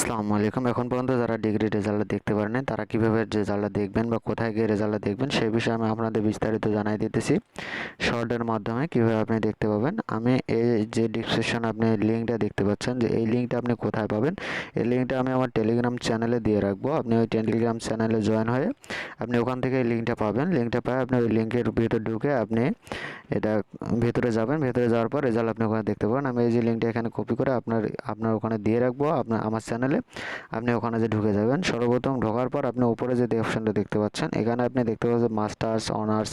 আসসালামু আলাইকুম। এখন পর্যন্ত যারা ডিগ্রি রেজাল্ট দেখতে পারেন, তারা কীভাবে রেজাল্টটা দেখবেন বা কোথায় গিয়ে রেজাল্টটা দেখবেন সেই বিষয়ে আমি আপনাদের বিস্তারিত জানাই দিতেছি। শর্টের মাধ্যমে কীভাবে আপনি দেখতে পাবেন। আমি এই যে ডিসক্রিপশন আপনি লিঙ্কটা দেখতে পাচ্ছেন যে এই লিঙ্কটা আপনি কোথায় পাবেন, এই লিঙ্কটা আমি আমার টেলিগ্রাম চ্যানেলে দিয়ে রাখব। আপনি ওই টেলিগ্রাম চ্যানেলে জয়েন হয়ে আপনি ওখান থেকে এই লিঙ্কটা পাবেন। লিঙ্কটা পাই আপনি ওই লিঙ্কের ভিতরে ঢুকে আপনি এটা ভেতরে যাবেন। ভেতরে যাওয়ার পর রেজাল্ট আপনি ওখানে দেখতে পাবেন। আমি এই যে লিঙ্কটা এখানে কপি করে আপনার আপনার ওখানে দিয়ে রাখব। আপনার, আমার চ্যানেলে আপনি ওখানে যে ঢুকে যাবেন, সর্বপ্রথম ঢোকার পর আপনি উপরে যে অপশানটা দেখতে পাচ্ছেন, এখানে আপনি দেখতে পাচ্ছেন মাস্টার্স অনার্স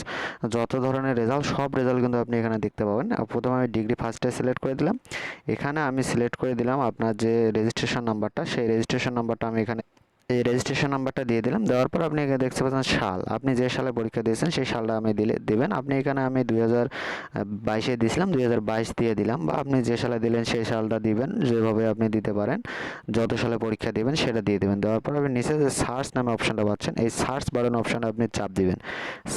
যত ধরনের রেজাল্ট সব রেজাল্ট কিন্তু আপনি এখানে দেখতে পাবেন। প্রথমে আমি ডিগ্রি ফার্স্টে সিলেক্ট করে দিলাম। এখানে আমি সিলেক্ট করে দিলাম আপনার যে রেজিস্ট্রেশন নাম্বারটা সেই রেজিস্ট্রেশন নাম্বারটা আমি এখানে এই রেজিস্ট্রেশন নাম্বারটা দিয়ে দিলাম। দেওয়ার পর আপনি এখানে দেখতে পাচ্ছেন সাল। আপনি যে সালে পরীক্ষা দিয়েছেন, সেই সালটা আমি দিলে, দেবেন। আপনি এখানে আমি দুই হাজার বাইশে দিয়েছিলাম, দুই হাজার বাইশ দিয়ে দিলাম বা আপনি যে সালে দিলেন, সেই সালটা দিবেন, যেভাবে আপনি দিতে পারেন, যত সালে পরীক্ষা দিবেন, সেটা দিয়ে দেবেন। দেওয়ার পর আপনি নিচে যে সার্চ নামে অপশানটা পাচ্ছেন, এই সার্চ বাটন অপশানে আপনি চাপ দিবেন।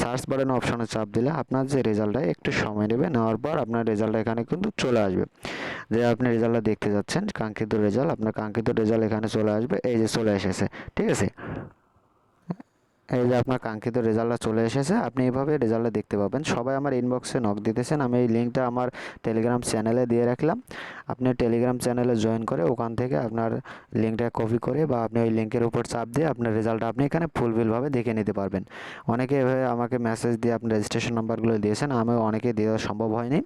সার্চ বাটন অপশানে চাপ দিলে আপনার যে রেজাল্টটা একটু সময় নেবে। নেওয়ার পর আপনার রেজাল্টটা এখানে কিন্তু চলে আসবে। যে আপনি রেজাল্টটা দেখতে যাচ্ছেন, কাঙ্ক্ষিত রেজাল্ট আপনার কাঙ্ক্ষিত রেজাল্ট এখানে চলে আসবে। এই যে চলে এসেছে। ঠিক আছে এই যে আপনার কাঙ্ক্ষিত রেজাল্টটা চলে এসেছে, আপনি এইভাবে রেজাল্টটা দেখতে পাবেন। সবাই আমার ইনবক্সে নক দিতেছেন। আমি এই লিঙ্কটা আমার টেলিগ্রাম চ্যানেলে দিয়ে রাখলাম। আপনি টেলিগ্রাম চ্যানেলে জয়েন করে ওখান থেকে আপনার লিঙ্কটা কপি করে বা আপনি ওই লিঙ্কের উপর চাপ দিয়ে আপনার রেজাল্টটা আপনি এখানে ফুলফিলভাবে দেখে নিতে পারবেন। অনেকে এভাবে আমাকে মেসেজ দিয়ে আপনার রেজিস্ট্রেশন নাম্বারগুলো দিয়েছেন। আমি অনেকে দেওয়া সম্ভব হয়নি।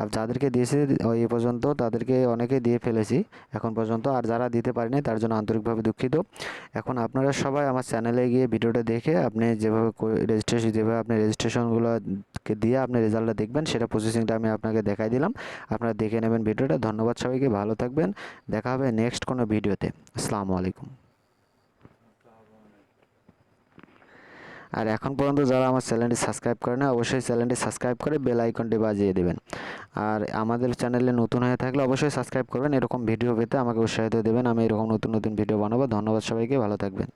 আর যাদেরকে দিয়েছি ওই পর্যন্ত তাদেরকে অনেকে দিয়ে ফেলেছি। এখন পর্যন্ত আর যারা দিতে পারেনি তার জন্য আন্তরিকভাবে দুঃখিত। এখন আপনারা সবাই আমার চ্যানেলে গিয়ে ভিডিওটা দেখে আপনি যেভাবে রেজিস্ট্রেশন যেভাবে আপনি রেজিস্ট্রেশনগুলোকে দিয়ে আপনি রেজাল্টটা দেখবেন, সেটা প্রসেসিংটা আমি আপনাকে দেখাই দিলাম। আপনারা দেখে নেবেন ভিডিওটা। ধন্যবাদ সবাইকে। ভালো থাকবেন। দেখা হবে নেক্সট কোনো ভিডিওতে। আসসালামু আলাইকুম। আর এখন পর্যন্ত যারা আমার চ্যানেলটি সাবস্ক্রাইব করে না অবশ্যই চ্যানেলটি সাবস্ক্রাইব করে বেল আইকনটি বাজিয়ে দেবেন। আর আমাদের চ্যানেলে নতুন হয়ে থাকলে অবশ্যই সাবস্ক্রাইব করবেন। এরকম ভিডিও পেতে আমাকে উৎসাহিত দেবেন। আমি এরকম নতুন নতুন ভিডিও বানাবো। ধন্যবাদ সবাইকে। ভালো থাকবেন।